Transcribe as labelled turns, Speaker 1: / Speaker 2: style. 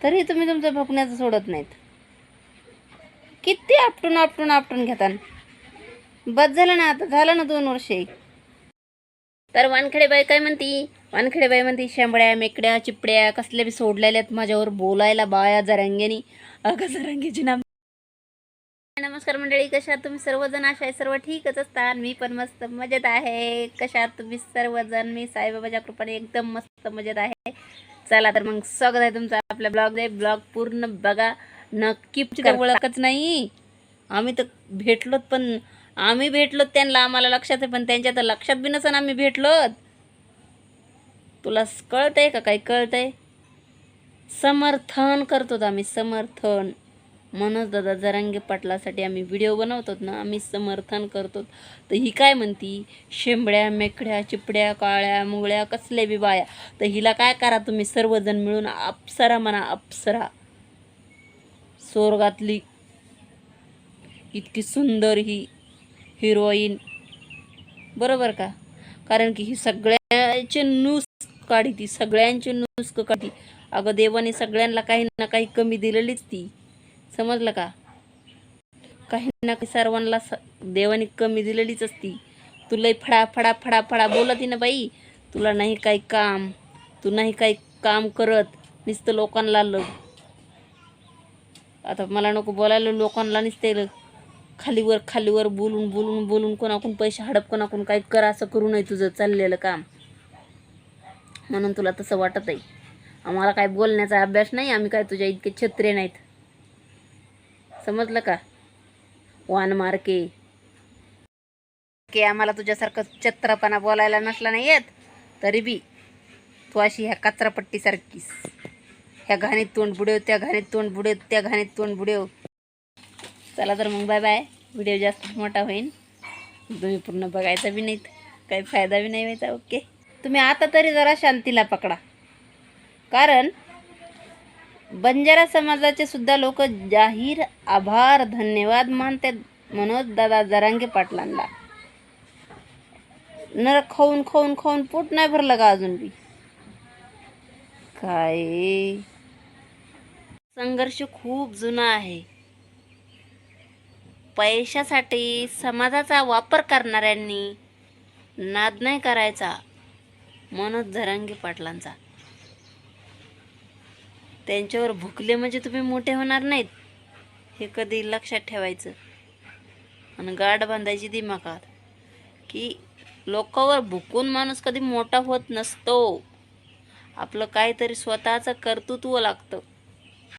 Speaker 1: तरी तुम्ही तुमचं भोकण्याचं सोडत नाहीत. किती आपटून आपटून आपटून घेता बस झालं ना आता झालं ना दोन वर्षे तर वानखेडेबाई काय म्हणती? वानखेडेबाई म्हणती शेंबड्या मेकड्या चिपड्या कसल्या बी सोडलेल्यात माझ्यावर बोलायला बाया जरांग्यानी अगं जरांगेची नाम नमस्कार मंडळी कशा तुम्ही? सर्वजण अशा आहे सर्व ठीकच असतात. मी पण मस्त मजेत आहे. कशा तुम्ही? सर्वजण. मी साईबाबाच्या कृपाने एकदम मस्त मजेत आहे. चला तर मग स्वागत आहे तुमचं. आपल्या ब्लॉग आहे ब्लॉग पूर्ण बघा. नक्की ओळखच नाही. आम्ही तर भेटलोत पण आम्ही भेटलोत त्यांना आम्हाला लक्षात आहे पण त्यांच्या तर लक्षात बी नसन आम्ही भेटलोत. तुला कळतंय का? काही कळतंय? समर्थन करतो आम्ही समर्थन. मनोज दादा जरांगे पाटलासाठी आम्ही व्हिडिओ बनवतो ना आम्ही समर्थन करतो तर ही काय म्हणती? शेंबड्या मेकड्या चिपड्या काळ्या मुगळ्या कसल्या बी बाया. तर हिला काय करा तुम्ही सर्वजण मिळून अप्सरा म्हणा अप्सरा स्वर्गातली इतकी सुंदर ही हिरोईन बरोबर का? कारण की ही सगळ्याचे नुस काढी ती सगळ्यांची नुसक काढी अगं देवाने सगळ्यांना काही ना काही कमी दिलेलीच ती. समजलं का? काही ना काही सर्वांना स देवाने कमी दिलेलीच असती. तू लई फडा फडा फडा फडा बोलती ना बाई. तुला नाही काही काम. तू नाही काही काम करत. नुसतं लोकांना ल आता मला नको बोलायला लोकांना नुसते ल- खालीवर खालीवर बोलून बोलून बोलून कोणाकडून पैसे हडप कोणाकडून काही कर असं करू नये तुझं चाललेलं काम. म्हणून तुला तसं वाटत आहे आम्हाला काय बोलण्याचा अभ्यास नाही आम्ही काय तुझ्या इतके छत्रे नाहीत. समजलं का? वान मार्के. की आम्हाला तुझ्यासारखं चत्रपणा बोलायला नसला नाही येत तरी बी तू अशी ह्या कचरापट्टीसारखीस ह्या घाणीत तोंड बुडव त्या घाणीत तोंड बुडव त्या घाणीत तोंड बुडव. चला तर मग बाय बाय व्हिडिओ जास्त मोठा होईल तुम्ही पूर्ण बघायचा बी नाहीत काही फायदा बी नाही व्हायचा ओके तुम्ही आता तरी जरा शांतीला पकडा. कारण बंजारा समाजाचे सुद्धा लोक जाहीर आभार धन्यवाद मानतात मनोज दादा जरांगे पाटलांना. नर खाऊन खाऊन खाऊन पोट नाही भरलं का अजून बी? काय? संघर्ष खूप जुना आहे. पैशासाठी समाजाचा वापर करणाऱ्यांनी नाद नाही करायचा मनोज झरांगे पाटलांचा. त्यांच्यावर भुकले म्हणजे तुम्ही मोठे होणार नाहीत. हे कधी लक्षात ठेवायचं? आणि गाठ बांधायची दिमागात की लोकांवर भुकून माणूस कधी मोठा होत नसतो. आपलं काहीतरी स्वतःचं कर्तृत्व लागतं.